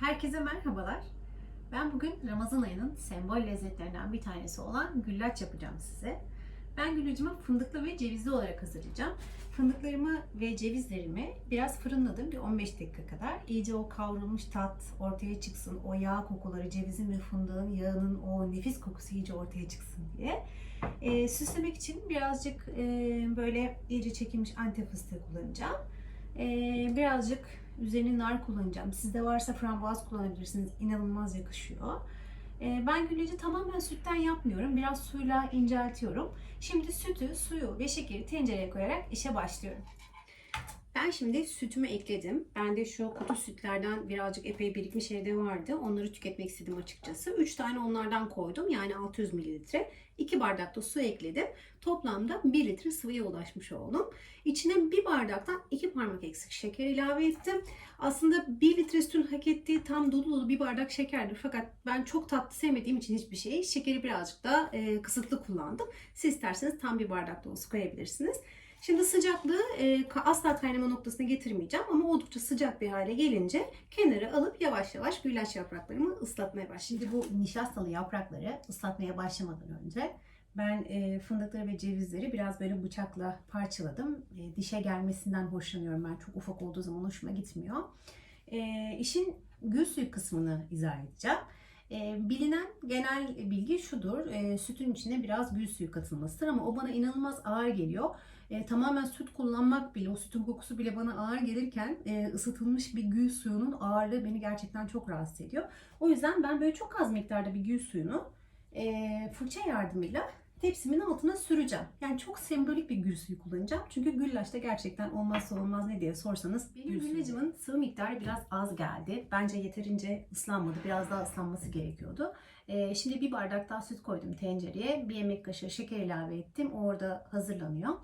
Herkese merhabalar. Ben bugün Ramazan ayının sembol lezzetlerinden bir tanesi olan güllaç yapacağım size. Ben güllacımı fındıklı ve cevizli olarak hazırlayacağım. Fındıklarımı ve cevizlerimi biraz fırınladım bir 15 dakika kadar. İyice o kavrulmuş tat ortaya çıksın. O yağ kokuları, cevizin ve fındığın yağının o nefis kokusu iyice ortaya çıksın diye. Ee, süslemek için birazcık e, böyle iyice çekilmiş antep fıstığı kullanacağım. Ee, birazcık üzerine nar kullanacağım. Sizde varsa frambuaz kullanabilirsiniz. İnanılmaz yakışıyor. Ee, ben gülleci tamamen sütten yapmıyorum. Biraz suyla inceltiyorum. Şimdi sütü, suyu ve şekeri tencereye koyarak işe başlıyorum. Ben şimdi sütümü ekledim. Bende şu kutu sütlerden birazcık epey birikmiş evde vardı. Onları tüketmek istedim açıkçası. 3 tane onlardan koydum. Yani 600 mililitre. 2 bardak da su ekledim. Toplamda 1 litre sıvıya ulaşmış oldum. İçine bir bardaktan 2 parmak eksik şeker ilave ettim. Aslında 1 litre sütün hak ettiği tam dolu dolu bir bardak şekerdir. Fakat ben çok tatlı sevmediğim için hiçbir şey şekeri birazcık da e, kısıtlı kullandım. Siz isterseniz tam bir bardak dolusu koyabilirsiniz. Şimdi sıcaklığı e, asla kaynama noktasına getirmeyeceğim ama oldukça sıcak bir hale gelince kenara alıp yavaş yavaş güllaç yapraklarımı ıslatmaya başlayacağım. Şimdi bu nişastalı yaprakları ıslatmaya başlamadan önce ben e, fındıkları ve cevizleri biraz böyle bıçakla parçaladım. E, dişe gelmesinden hoşlanıyorum ben. Çok ufak olduğu zaman hoşuma gitmiyor. E, işin gül suyu kısmını izah edeceğim. E, bilinen genel bilgi şudur. E, sütün içine biraz gül suyu katılmasıdır ama o bana inanılmaz ağır geliyor. E, tamamen süt kullanmak bile, o sütün kokusu bile bana ağır gelirken e, ısıtılmış bir gül suyunun ağırlığı beni gerçekten çok rahatsız ediyor. O yüzden ben böyle çok az miktarda bir gül suyunu e, fırça yardımıyla tepsimin altına süreceğim. Yani çok sembolik bir gül suyu kullanacağım. Çünkü güllaçta gerçekten olmazsa olmaz ne diye sorsanız benim güllacımın sıvı miktarı biraz az geldi. Bence yeterince ıslanmadı. Biraz daha ıslanması gerekiyordu. Ee, şimdi bir bardak daha süt koydum tencereye. Bir yemek kaşığı şeker ilave ettim. Orada hazırlanıyor.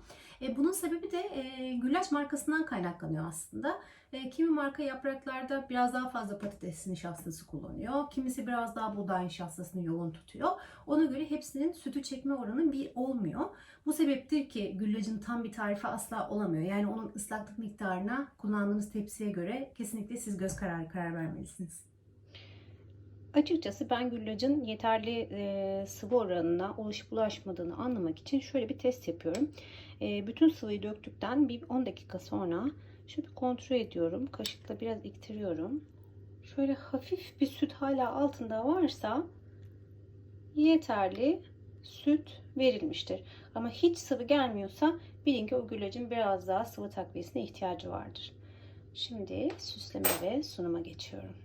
E, bunun sebebi de e, güllaç markasından kaynaklanıyor aslında. E, kimi marka yapraklarda biraz daha fazla patates nişastası kullanıyor. Kimisi biraz daha buğday nişastasını yoğun tutuyor. Ona göre hepsinin sütü çekme oranı bir olmuyor. Bu sebeptir ki güllacın tam bir tarifi asla olamıyor. Yani onun ıslaklık miktarına kullandığınız tepsiye göre kesinlikle siz göz kararı karar vermelisiniz. Açıkçası ben güllacın yeterli e, sıvı oranına ulaşıp ulaşmadığını anlamak için şöyle bir test yapıyorum. E, bütün sıvıyı döktükten bir 10 dakika sonra şöyle kontrol ediyorum. Kaşıkla biraz iktiriyorum. Şöyle hafif bir süt hala altında varsa yeterli süt verilmiştir. Ama hiç sıvı gelmiyorsa bilin ki o güllacın biraz daha sıvı takviyesine ihtiyacı vardır. Şimdi süsleme ve sunuma geçiyorum.